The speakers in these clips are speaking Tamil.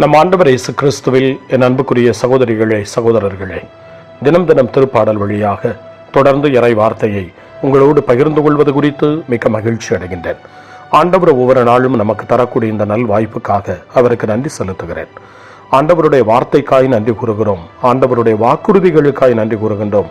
நம் ஆண்டவர் இயேசு கிறிஸ்துவில் என் அன்புக்குரிய சகோதரிகளே சகோதரர்களே தினம் தினம் திருப்பாடல் வழியாக தொடர்ந்து இறை வார்த்தையை உங்களோடு பகிர்ந்து கொள்வது குறித்து மிக மகிழ்ச்சி அடைகின்றேன். ஆண்டவர் ஒவ்வொரு நாளும் நமக்கு தரக்கூடிய இந்த நல் வாய்ப்புக்காக அவருக்கு நன்றி செலுத்துகிறேன். ஆண்டவருடைய வார்த்தைக்காய் நன்றி கூறுகிறோம். ஆண்டவருடைய வாக்குறுதிகளுக்காய் நன்றி கூறுகின்றோம்.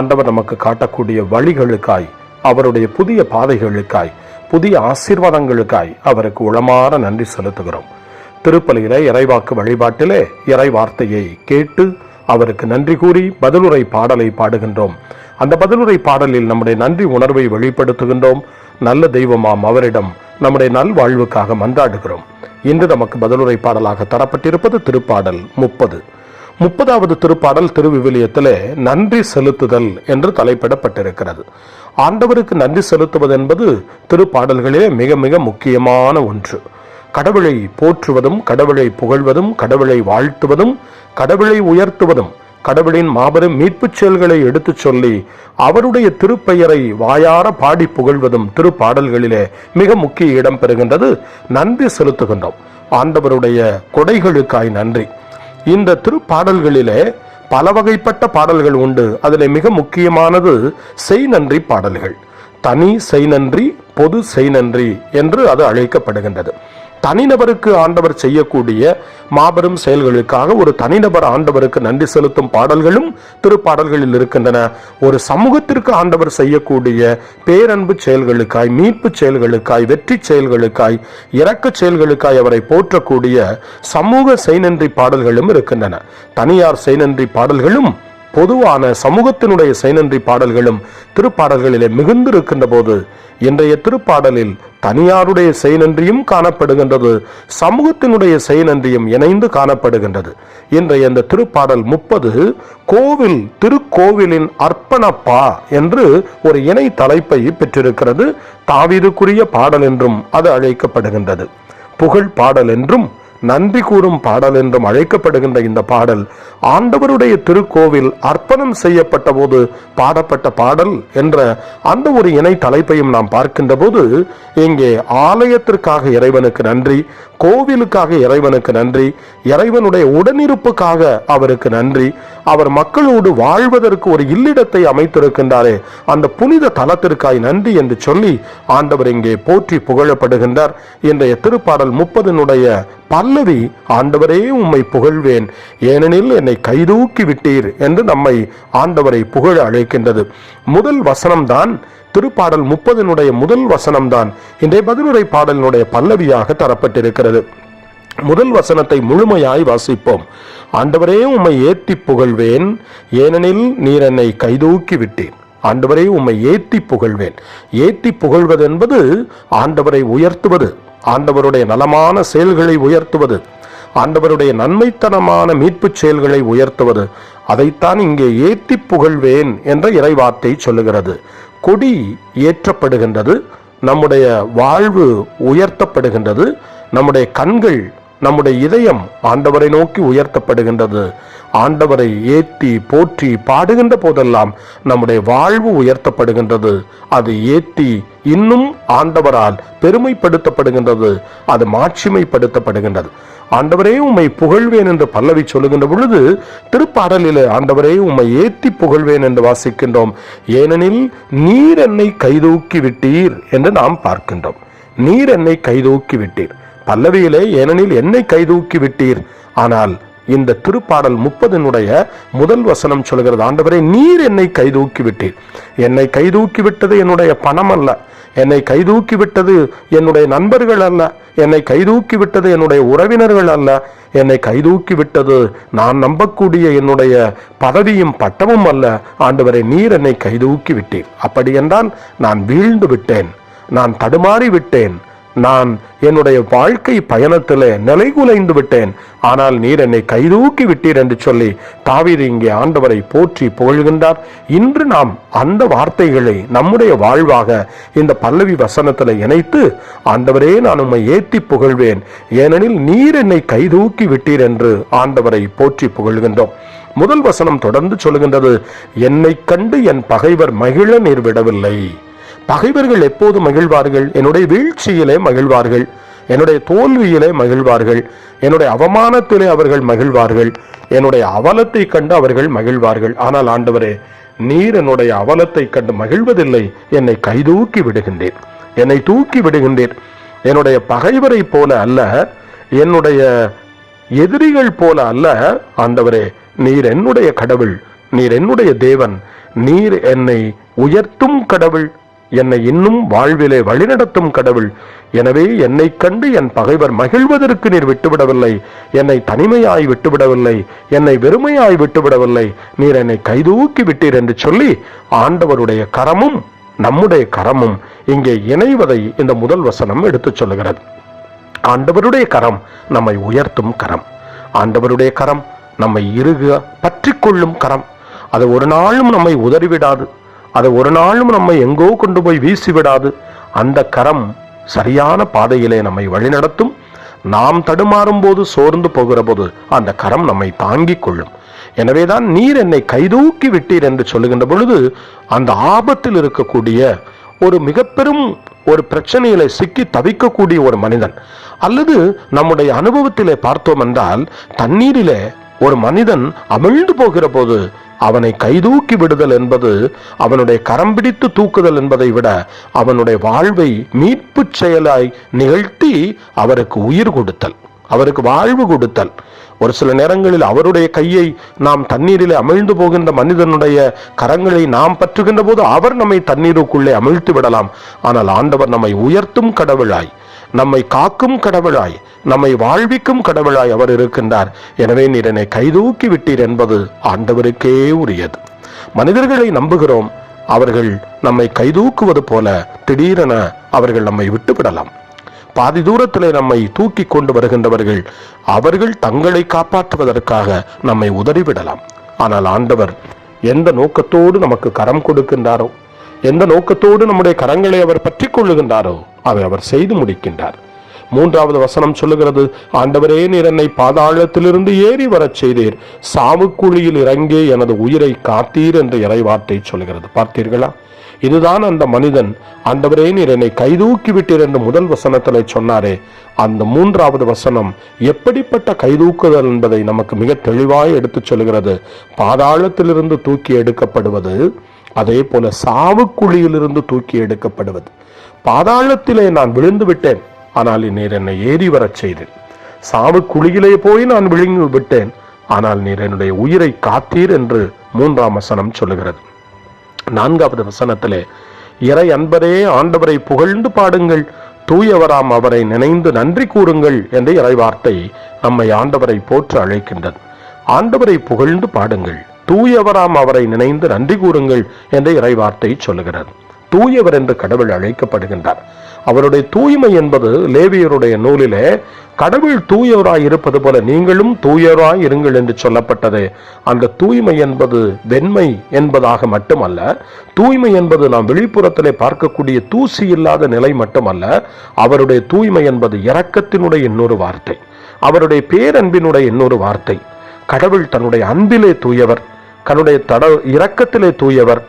ஆண்டவர் நமக்கு காட்டக்கூடிய வழிகளுக்காய் அவருடைய புதிய பாதைகளுக்காய் புதிய ஆசீர்வாதங்களுக்காய் அவருக்கு உளமாற நன்றி செலுத்துகிறோம். திருப்பலியிலே இறைவாக்கு வழிபாட்டிலே இறை வார்த்தையை கேட்டு அவருக்கு நன்றி கூறி பதிலுரை பாடலை பாடுகின்றோம். அந்த பதிலுரை பாடலில் நம்முடைய நன்றி உணர்வை வெளிப்படுத்துகின்றோம். நல்ல தெய்வமாம் அவரிடம் நம்முடைய நல்வாழ்வுக்காக மன்றாடுகிறோம். இன்று நமக்கு பதிலுரை பாடலாக தரப்பட்டிருப்பது திருப்பாடல் முப்பது. முப்பதாவது திருப்பாடல் திருவிவிலியத்திலே நன்றி செலுத்துதல் என்று தலைப்பிடப்பட்டிருக்கிறது. ஆண்டவருக்கு நன்றி செலுத்துவது என்பது திருப்பாடல்களிலே மிக மிக முக்கியமான ஒன்று. கடவுளை போற்றுவதும் கடவுளை புகழ்வதும் கடவுளை வாழ்த்துவதும் கடவுளை உயர்த்துவதும் கடவுளின் மாபெரும் மீட்புச் செயல்களை எடுத்துச் சொல்லி அவருடைய திருப்பெயரை வாயார பாடி புகழ்வதும் திருப்பாடல்களிலே மிக முக்கிய இடம் பெறுகின்றது. நன்றி செலுத்துகின்றோம். ஆண்டவருடைய கொடைகளுக்காய் நன்றி. இந்த திருப்பாடல்களிலே பல வகைப்பட்ட பாடல்கள் உண்டு. அதில் மிக முக்கியமானது செய் நன்றி பாடல்கள். தனி செய் நன்றி பொது செய் நன்றி என்று அது அழைக்கப்படுகின்றது. தனிநபருக்கு ஆண்டவர் செய்யக்கூடிய மாபெரும் செயல்களுக்காக ஒரு தனிநபர் ஆண்டவருக்கு நன்றி செலுத்தும் பாடல்களும் திருப்பாடல்களில் இருக்கின்றன. ஒரு சமூகத்திற்கு ஆண்டவர் செய்யக்கூடிய பேரன்பு செயல்களுக்காய் மீட்பு செயல்களுக்காய் வெற்றி செயல்களுக்காய் இறக்க செயல்களுக்காய் அவரை போற்றக்கூடிய சமூக செய்நன்றி பாடல்களும் இருக்கின்றன. தனியார் செய்நன்றி பாடல்களும் பொதுவான சமூகத்தினுடைய செய்நன்றி பாடல்களும் திருப்பாடல்களிலே மிகுந்திருக்கின்ற போது இன்றைய திருப்பாடலில் தனியாருடைய செய்நன்றியும் காணப்படுகின்றது சமூகத்தினுடைய செய்நன்றியும் இணைந்து காணப்படுகின்றது. இன்றைய இந்த திருப்பாடல் முப்பது கோவில் திருக்கோவிலின் அர்ப்பணப்பா என்று ஒரு இணை தலைப்பை பெற்றிருக்கிறது. தாவீதுக்குரிய பாடல் என்றும் அது அழைக்கப்படுகின்றது. புகழ் பாடல் என்றும் நன்றி கூறும் பாடல் என்றும் அழைக்கப்படுகின்ற இந்த பாடல் ஆண்டவருடைய திருக்கோவில் அர்ப்பணம் செய்யப்பட்ட போது பாடப்பட்ட பாடல் என்ற அந்த ஒரு இணை தலைப்பையும் நாம் பார்க்கின்ற போது இங்கே ஆலயத்திற்காக இறைவனுக்கு நன்றி கோவிலுக்காக இறைவனுக்கு நன்றி இறைவனுடைய உடனிருப்புக்காக அவருக்கு நன்றி. அவர் மக்களோடு வாழ்வதற்கு ஒரு இல்லிடத்தை அமைத்திருக்கின்றாரே அந்த புனித தலத்திற்காய் நன்றி என்று சொல்லி ஆண்டவர் இங்கே போற்றி புகழப்படுகின்றார். இன்றைய திருப்பாடல் முப்பதினுடைய பல்லவி ஆண்டவரே உம்மை புகழ்வேன். ஏனெனில் என்னை கைதூக்கி விட்டீர் என்று நம்மை ஆண்டவரை புகழ அழைக்கின்றது. முதல் வசனம்தான் திருப்பாடல் முப்பதினுடைய முதல் வசனம்தான். இன்றைய பதிலுரை பாடலினுடைய பல்லவியாக தரப்பட்டிருக்கிறது. முதல் வசனத்தை முழுமையாய் வாசிப்போம். ஆண்டவரே உம்மை ஏற்றி புகழ்வேன் ஏனெனில் நீர் என்னை கைதூக்கி விட்டேன் ஆண்டவரே உம்மை ஏற்றி புகழ்வேன். ஏற்றி புகழ்வது என்பது ஆண்டவரை உயர்த்துவது. ஆண்டவருடைய நலமான செயல்களை உயர்த்துவது ஆண்டவருடைய நன்மைத்தனமான மீட்புச் செயல்களை உயர்த்துவது அதைத்தான் இங்கே ஏத்தி புகழ்வேன் என்ற இறைவார்த்தை சொல்லுகிறது. கொடி ஏற்றப்படுகின்றது நம்முடைய வாழ்வு உயர்த்தப்படுகின்றது நம்முடைய கண்கள் நம்முடைய இதயம் ஆண்டவரை நோக்கி உயர்த்தப்படுகின்றது. ஆண்டவரை ஏற்றி போற்றி பாடுகின்ற போதெல்லாம் நம்முடைய வாழ்வு உயர்த்தப்படுகின்றது. அது ஏற்றி இன்னும் ஆண்டவரால் பெருமைப்படுத்தப்படுகின்றது. அது மாட்சிமைப்படுத்தப்படுகின்றது. ஆண்டவரே உம்மை புகழ்வேன் என்று பல்லவி சொல்லுகின்ற பொழுது திருப்பாடலில் ஆண்டவரே உம்மை ஏத்தி புகழ்வேன் என்று வாசிக்கின்றோம். ஏனெனில் நீர் என்னை கைதூக்கி விட்டீர் என்று நாம் பார்க்கின்றோம். நீர் என்னை கைதூக்கி விட்டீர். பல்லவியிலே ஏனெனில் என்னை கைதூக்கி விட்டீர். ஆனால் இந்த திருப்பாடல் முப்பதினுடைய முதல் வசனம் சொல்கிறது ஆண்டவரே நீர் என்னை கைதூக்கி விட்டீர். என்னை கைதூக்கி விட்டது என்னுடைய பணம் அல்ல என்னை கைதூக்கி விட்டது என்னுடைய நண்பர்கள் அல்ல. என்னை கைதூக்கி விட்டது என்னுடைய உறவினர்கள் அல்ல. என்னை கைதூக்கி விட்டது நான் நம்பக்கூடிய என்னுடைய பதவியும் பட்டமும் அல்ல. ஆண்டவரை நீர் என்னை கைதூக்கி விட்டீர். அப்படி என்றால் நான் வீழ்ந்து விட்டேன். நான் தடுமாறி விட்டேன். நான் என்னுடைய வாழ்க்கை பயணத்திலே நிலைகுலைந்து விட்டேன். ஆனால் நீர் என்னை கைதூக்கி விட்டீர் என்று சொல்லி தாவீது இங்கே ஆண்டவரை போற்றி புகழ்கின்றார். இன்று நாம் அந்த வார்த்தைகளை நம்முடைய வாழ்வாக இந்த பல்லவி வசனத்தில் இணைத்து ஆண்டவரே நான் உம்மை ஏத்தி புகழ்வேன். ஏனெனில் நீர் என்னை கைதூக்கி விட்டீர் என்று ஆண்டவரை போற்றி புகழ்கின்றோம். முதல் வசனம் தொடர்ந்து சொல்லுகின்றது என்னை கண்டு என் பகைவர் மகிழ நீர் விடவில்லை. பகைவர்கள் எப்போது மகிழ்வார்கள்? என்னுடைய வீழ்ச்சியிலே மகிழ்வார்கள். என்னுடைய தோல்வியிலே மகிழ்வார்கள். என்னுடைய அவமானத்திலே அவர்கள் மகிழ்வார்கள். என்னுடைய அவலத்தை கண்டு அவர்கள் மகிழ்வார்கள். ஆனால் ஆண்டவரே நீர் என்னுடைய அவலத்தை கண்டு மகிழ்வதில்லை. என்னை கைதூக்கி விடுகின்றேன் என்னை தூக்கி விடுகின்றேன் என்னுடைய பகைவரை போல அல்ல. என்னுடைய எதிரிகள் போல அல்ல. ஆண்டவரே நீர் என்னுடைய கடவுள். நீர் என்னுடைய தேவன். நீர் என்னை உயர்த்தும் கடவுள். என்னை இன்னும் வாழ்விலே வழிநடத்தும் கடவுள். எனவே என்னை கண்டு என் பகைவர் மகிழ்வதற்கு நீர் விட்டுவிடவில்லை. என்னை தனிமையாய் விட்டுவிடவில்லை. என்னை வெறுமையாய் விட்டுவிடவில்லை. நீர் என்னை கைதூக்கி விட்டீர் என்று சொல்லி ஆண்டவருடைய கரமும் நம்முடைய கரமும் இங்கே இணைவதை இந்த முதல் வசனம் எடுத்துச் சொல்லுகிறது. ஆண்டவருடைய கரம் நம்மை உயர்த்தும் கரம். ஆண்டவருடைய கரம் நம்மை இறுக பற்றி கொள்ளும் கரம். அது ஒரு நாளும் நம்மை உதறிவிடாது. அதை ஒரு நாளும் நம்மை எங்கோ கொண்டு போய் வீசிவிடாது. அந்த கரம் சரியான பாதையிலே நம்மை வழிநடத்தும். நாம் தடுமாறும் போது சோர்ந்து போகிற போது அந்த கரம் நம்மை தாங்கிக் கொள்ளும். எனவேதான் நீர் என்னை கைதூக்கி விட்டீர் என்று சொல்லுகின்ற பொழுது அந்த ஆபத்தில் இருக்கக்கூடிய ஒரு மிக பெரும் ஒரு பிரச்சனையில சிக்கி தவிக்கக்கூடிய ஒரு மனிதன் அல்லது நம்முடைய அனுபவத்திலே பார்த்தோம் என்றால் தண்ணீரிலே ஒரு மனிதன் அமிழ்ந்து போகிற போது அவனை கைதூக்கி விடுதல் என்பது அவனுடைய கரம் பிடித்து தூக்குதல் என்பதை விட அவனுடைய வாழ்வை மீட்பு செயலாய் நிகழ்த்தி அவருக்கு உயிர் கொடுத்தல் அவருக்கு வாழ்வு கொடுத்தல். ஒரு சில நேரங்களில் அவருடைய கையை நாம் தண்ணீரிலே அமிழ்ந்து போகின்ற மனிதனுடைய கரங்களை நாம் பற்றுகின்ற போது அவர் நம்மை தண்ணீருக்குள்ளே அமிழ்த்து விடலாம். ஆனால் ஆண்டவர் நம்மை உயர்த்தும் கடவுளாய் நம்மை காக்கும் கடவுளாய் நம்மை வாழ்விக்கும் கடவுளாய் அவர் இருக்கின்றார். எனவே நீர் என்னை கைதூக்கி விட்டீர் என்பது ஆண்டவருக்கே உரியது. மனிதர்களை நம்புகிறோம் அவர்கள் நம்மை கைதூக்குவது போல திடீரென அவர்கள் நம்மை விட்டுவிடலாம். பாதி தூரத்திலே நம்மை தூக்கி கொண்டு வருகின்றவர்கள் அவர்கள் தங்களை காப்பாற்றுவதற்காக நம்மை உதறிவிடலாம். ஆனால் ஆண்டவர் எந்த நோக்கத்தோடு நமக்கு கரம் கொடுக்கின்றாரோ எந்த நோக்கத்தோடு நம்முடைய கரங்களை அவர் பற்றி கொள்ளுகின்றாரோ அதை அவர் செய்து முடிக்கின்றார். மூன்றாவது வசனம் சொல்லுகிறது ஆண்டவரே நீர் என்னை பாதாளத்திலிருந்து ஏறி வரச் செய்தீர். சாவுக்குழியில் இறங்கி எனது உயிரை காத்தீர் என்ற இறைவார்த்தை சொல்லுகிறது. பார்த்தீர்களா? இதுதான் அந்த மனிதன். ஆண்டவரே நீர் என்னை கைதூக்கி விட்டீர் என்று முதல் வசனத்தில் சொன்னாரே. அந்த மூன்றாவது வசனம் எப்படிப்பட்ட கைதூக்குதல் என்பதை நமக்கு மிக தெளிவாய் எடுத்துச் சொல்கிறது பாதாளத்திலிருந்து தூக்கி எடுக்கப்படுவது அதே போல சாவுக்குழியிலிருந்து தூக்கி எடுக்கப்படுவது. பாதாளத்திலே நான் விழுந்து விட்டேன் ஆனால் நீர் என்னை ஏறி வரச் செய்தேன். சாவு குழியிலே போய் நான் விழுங்கி விட்டேன். ஆனால் நீர் என்னுடைய உயிரை காத்தீர் என்று மூன்றாம் வசனம் சொல்லுகிறது. நான்காவது வசனத்திலே இறை அன்பரே ஆண்டவரை புகழ்ந்து பாடுங்கள். தூயவராம் அவரை நினைந்து நன்றி கூறுங்கள் என்ற இறைவார்த்தை நம்மை ஆண்டவரை போற்று அழைக்கின்றது. ஆண்டவரை புகழ்ந்து பாடுங்கள். தூயவராம் அவரை நினைந்து நன்றி கூறுங்கள் என்ற இறைவார்த்தை சொல்லுகிறது. தூயவர் என்று கடவுள் அழைக்கப்படுகின்றார். அவருடைய தூய்மை என்பது லேவியருடைய நூலிலே கடவுள் தூயவராய் இருப்பது போல நீங்களும் தூயவராய் இருங்கள் என்று சொல்லப்பட்டது. அந்த தூய்மை என்பது வெண்மை என்பதாக மட்டுமல்ல தூய்மை என்பது நாம் வெளிப்புறத்திலே பார்க்கக்கூடிய தூசி இல்லாத நிலை மட்டுமல்ல அவருடைய தூய்மை என்பது இரக்கத்தினுடைய இன்னொரு வார்த்தை அவருடைய பேரன்பினுடைய இன்னொரு வார்த்தை. கடவுள் தன்னுடைய அன்பிலே தூயவர் தன்னுடைய தட இரக்கத்திலே தூயவர்.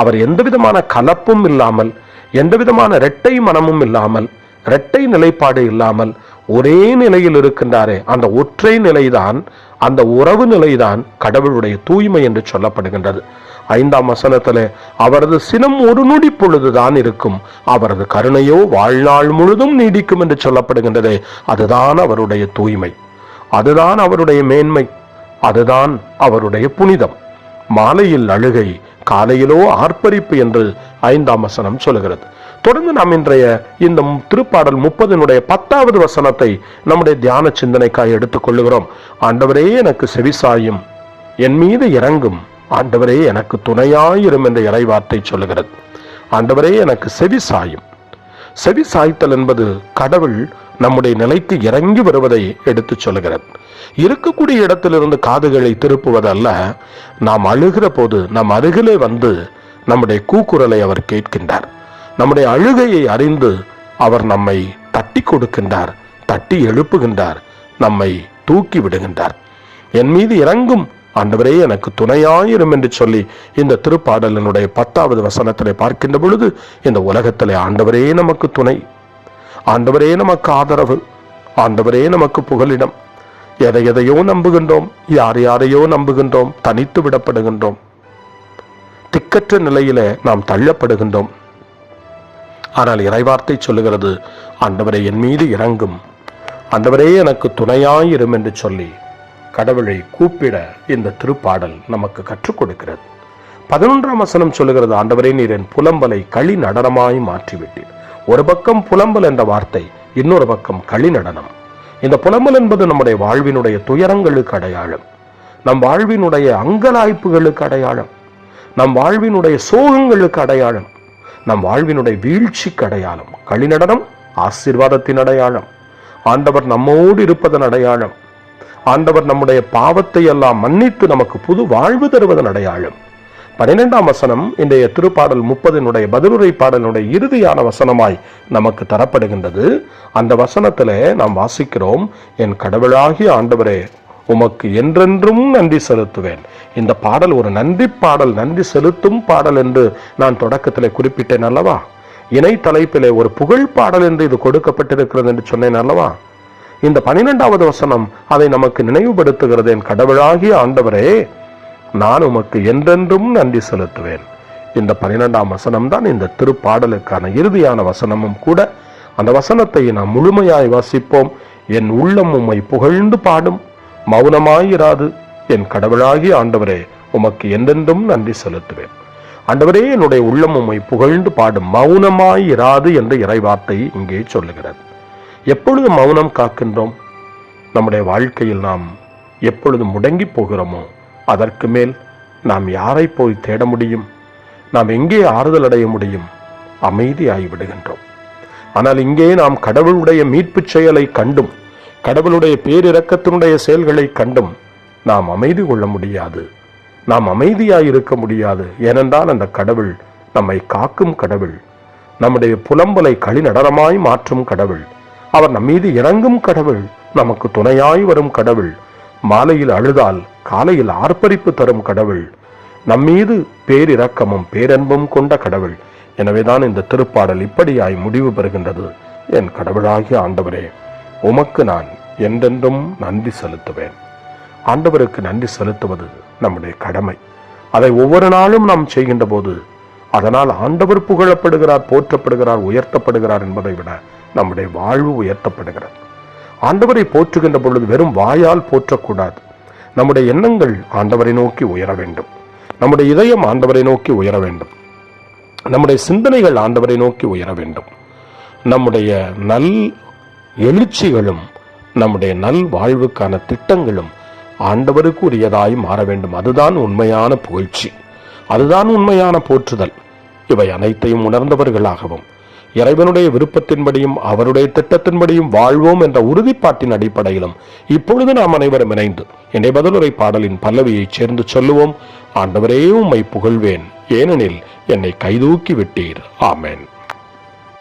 அவர் எந்த விதமான கலப்பும் இல்லாமல் எந்த விதமான இரட்டை மனமும் இல்லாமல் இரட்டை நிலைப்பாடு இல்லாமல் ஒரே நிலையில் இருக்கின்றாரே. அந்த ஒற்றை நிலைதான் அந்த உறவு நிலைதான் கடவுளுடைய தூய்மை என்று சொல்லப்படுகின்றது. ஐந்தாம் வசனத்தில் அவரது சினம் ஒரு நொடி பொழுதுதான் இருக்கும். அவரது கருணையோ வாழ்நாள் முழுதும் நீடிக்கும் என்று சொல்லப்படுகின்றதே. அதுதான் அவருடைய தூய்மை. அதுதான் அவருடைய மேன்மை. அதுதான் அவருடைய புனிதம். மாலையில் அழுகை காலையிலோ ஆர்ப்பரிப்பு என்று ஐந்தாம் வசனம் சொல்லுகிறது. தொடர்ந்து நாம் இன்றைய இந்த திருப்பாடல் முப்பதினுடைய பத்தாவது வசனத்தை நம்முடைய தியான சிந்தனைக்காய் எடுத்துக்கொள்ளுகிறோம் ஆண்டவரே எனக்கு செவிசாயும் என் மீது இறங்கும். ஆண்டவரே எனக்கு துணையாயிரும் என்ற இறைவார்த்தை சொல்லுகிறது. ஆண்டவரே எனக்கு செவி சாயும் செவி சாய்த்தல் என்பது கடவுள் நம்முடைய நிலைக்கு இறங்கி வருவதை எடுத்து சொல்லுகிறது. இருக்கக்கூடிய இடத்திலிருந்து காதுகளை திருப்புவதல்ல நாம் அழுகிற போது நம் அருகிலே வந்து நம்முடைய கூக்குரலை அவர் கேட்கின்றார். நம்முடைய அழுகையை அறிந்து அவர் நம்மை தட்டி கொடுக்கின்றார் தட்டி எழுப்புகின்றார் நம்மை தூக்கி விடுகின்றார். என் மீது இறங்கும் ஆண்டவரே எனக்கு துணையாயிரும் என்று சொல்லி இந்த திருப்பாடலினுடைய பத்தாவது வசனத்திலே பார்க்கின்ற பொழுது இந்த உலகத்திலே ஆண்டவரே நமக்கு துணை. ஆண்டவரே நமக்கு ஆதரவு. ஆண்டவரே நமக்கு புகலிடம். எதை எதையோ நம்புகின்றோம் யார் யாரையோ நம்புகின்றோம் தனித்து விடப்படுகின்றோம். திக்கற்ற நிலையில நாம் தள்ளப்படுகின்றோம். ஆனால் இறைவார்த்தை சொல்லுகிறது ஆண்டவரே என் மீது இறங்கும். ஆண்டவரே எனக்கு துணையாயிரும் என்று சொல்லி கடவுளை கூப்பிட இந்த திருப்பாடல் நமக்கு கற்றுக் கொடுக்கிறது. பதினொன்றாம் வசனம் சொல்லுகிறது ஆண்டவரே நீர் என் புலம்பலை களி நடனமாய் மாற்றிவிட்டீர். ஒரு பக்கம் புலம்பல் என்ற வார்த்தை இன்னொரு பக்கம் களி நடனம். இந்த புலம்பல் என்பது நம்முடைய வாழ்வினுடைய துயரங்களுக்கு அடையாளம். நம் வாழ்வினுடைய அங்கலாய்ப்புகளுக்கு அடையாளம். நம் வாழ்வினுடைய சோகங்களுக்கு அடையாளம் நம் வாழ்வினுடைய வீழ்ச்சிக்கு அடையாளம் களிநடனம் ஆசீர்வாதத்தின் அடையாளம் ஆண்டவர் நம்மோடு இருப்பதன் அடையாளம் ஆண்டவர் நம்முடைய பாவத்தை எல்லாம் மன்னித்து நமக்கு புது வாழ்வு தருவதன் அடையாளம். பன்னிரெண்டாம் வசனம் இன்றைய திருப்பாடல் முப்பதினுடைய பதிலுரை பாடலினுடைய இறுதியான வசனமாய் நமக்கு தரப்படுகின்றது. அந்த வசனத்தில் நாம் வாசிக்கிறோம் என் கடவுளாகிய ஆண்டவரே உமக்கு என்றென்றும் நன்றி செலுத்துவேன். இந்த பாடல் ஒரு நன்றி பாடல் நன்றி செலுத்தும் பாடல் என்று நான் தொடக்கத்தில் குறிப்பிட்டேன் அல்லவா? இணை தலைப்பிலே ஒரு புகழ் பாடல் என்று இது கொடுக்கப்பட்டிருக்கிறது என்று சொன்னேன் அல்லவா? இந்த பனிரெண்டாவது வசனம் அதை நமக்கு நினைவுபடுத்துகிறது. என் கடவுளாகிய ஆண்டவரே நான் உமக்கு என்றென்றும் நன்றி செலுத்துவேன். இந்த பனிரெண்டாம் வசனம் தான் இந்த திருப்பாடலுக்கான இறுதியான வசனமும் கூட. அந்த வசனத்தை நாம் முழுமையாய் வாசிப்போம். என் உள்ளம் உம்மை புகழ்ந்து பாடும். மௌனமாயிராது. என் கடவுளாகி ஆண்டவரே உமக்கு என்றென்றும் நன்றி செலுத்துவேன். ஆண்டவரே என்னுடைய உள்ளம் உம்மை புகழ்ந்து பாடும் மௌனமாயிராது என்ற இறைவார்த்தை இங்கே சொல்லுகிறது. எப்பொழுது மௌனம் காக்கின்றோம்? நம்முடைய வாழ்க்கையில் நாம் எப்பொழுது முடங்கி போகிறோமோ அதற்கு மேல் நாம் யாரை போய் தேட முடியும்? நாம் எங்கே ஆறுதல் அடைய முடியும்? அமைதியாகி விடுகின்றோம். ஆனால் இங்கே நாம் கடவுளுடைய மீட்புச் செயலை கண்டும் கடவுளுடைய பேரிரக்கத்தினுடைய செயல்களை கண்டும் நாம் அமைதி கொள்ள முடியாது. நாம் அமைதியாய் இருக்க முடியாது. ஏனென்றால் அந்த கடவுள் நம்மை காக்கும் கடவுள். நம்முடைய புலம்பலை களிநடனமாய் மாற்றும் கடவுள். அவர் நம் மீது இறங்கும் கடவுள். நமக்கு துணையாய் வரும் கடவுள். மாலையில் அழுதால் காலையில் ஆர்ப்பரிப்பு தரும் கடவுள். நம்மீது பேரிரக்கமும் பேரன்பும் கொண்ட கடவுள். எனவேதான் இந்த திருப்பாடல் இப்படியாய் முடிவு பெறுகின்றது. என் கடவுளாகிய ஆண்டவரே. உமக்கு நான் என்றென்றும் நன்றி செலுத்துவேன். ஆண்டவருக்கு நன்றி செலுத்துவது நம்முடைய கடமை. அதை ஒவ்வொரு நாளும் நாம் செய்கின்ற போது அதனால் ஆண்டவர் புகழப்படுகிறார் போற்றப்படுகிறார் உயர்த்தப்படுகிறார் என்பதை விட நம்முடைய வாழ்வு உயர்த்தப்படுகிறது. ஆண்டவரை போற்றுகின்ற பொழுது வெறும் வாயால் போற்றக்கூடாது. நம்முடைய எண்ணங்கள் ஆண்டவரை நோக்கி உயர வேண்டும். நம்முடைய இதயம் ஆண்டவரை நோக்கி உயர வேண்டும். நம்முடைய சிந்தனைகள் ஆண்டவரை நோக்கி உயர வேண்டும். நம்முடைய நல் எழுச்சிகளும் நம்முடைய நல் வாழ்வுக்கான திட்டங்களும் ஆண்டவருக்கு உரியதாய் மாற வேண்டும். அதுதான் உண்மையான புகழ்ச்சி. அதுதான் உண்மையான போற்றுதல். இவை அனைத்தையும் உணர்ந்தவர்களாகவும் இறைவனுடைய விருப்பத்தின்படியும் அவருடைய திட்டத்தின்படியும் வாழ்வோம் என்ற உறுதிப்பாட்டின் அடிப்படையிலும் இப்பொழுது நாம் அனைவரும் இணைந்து என்னை பதிலுரை பாடலின் பல்லவியை சேர்ந்து சொல்லுவோம். ஆண்டவரே உம்மை புகழ்வேன். ஏனெனில் என்னை கைதூக்கி விட்டீர். ஆமேன்.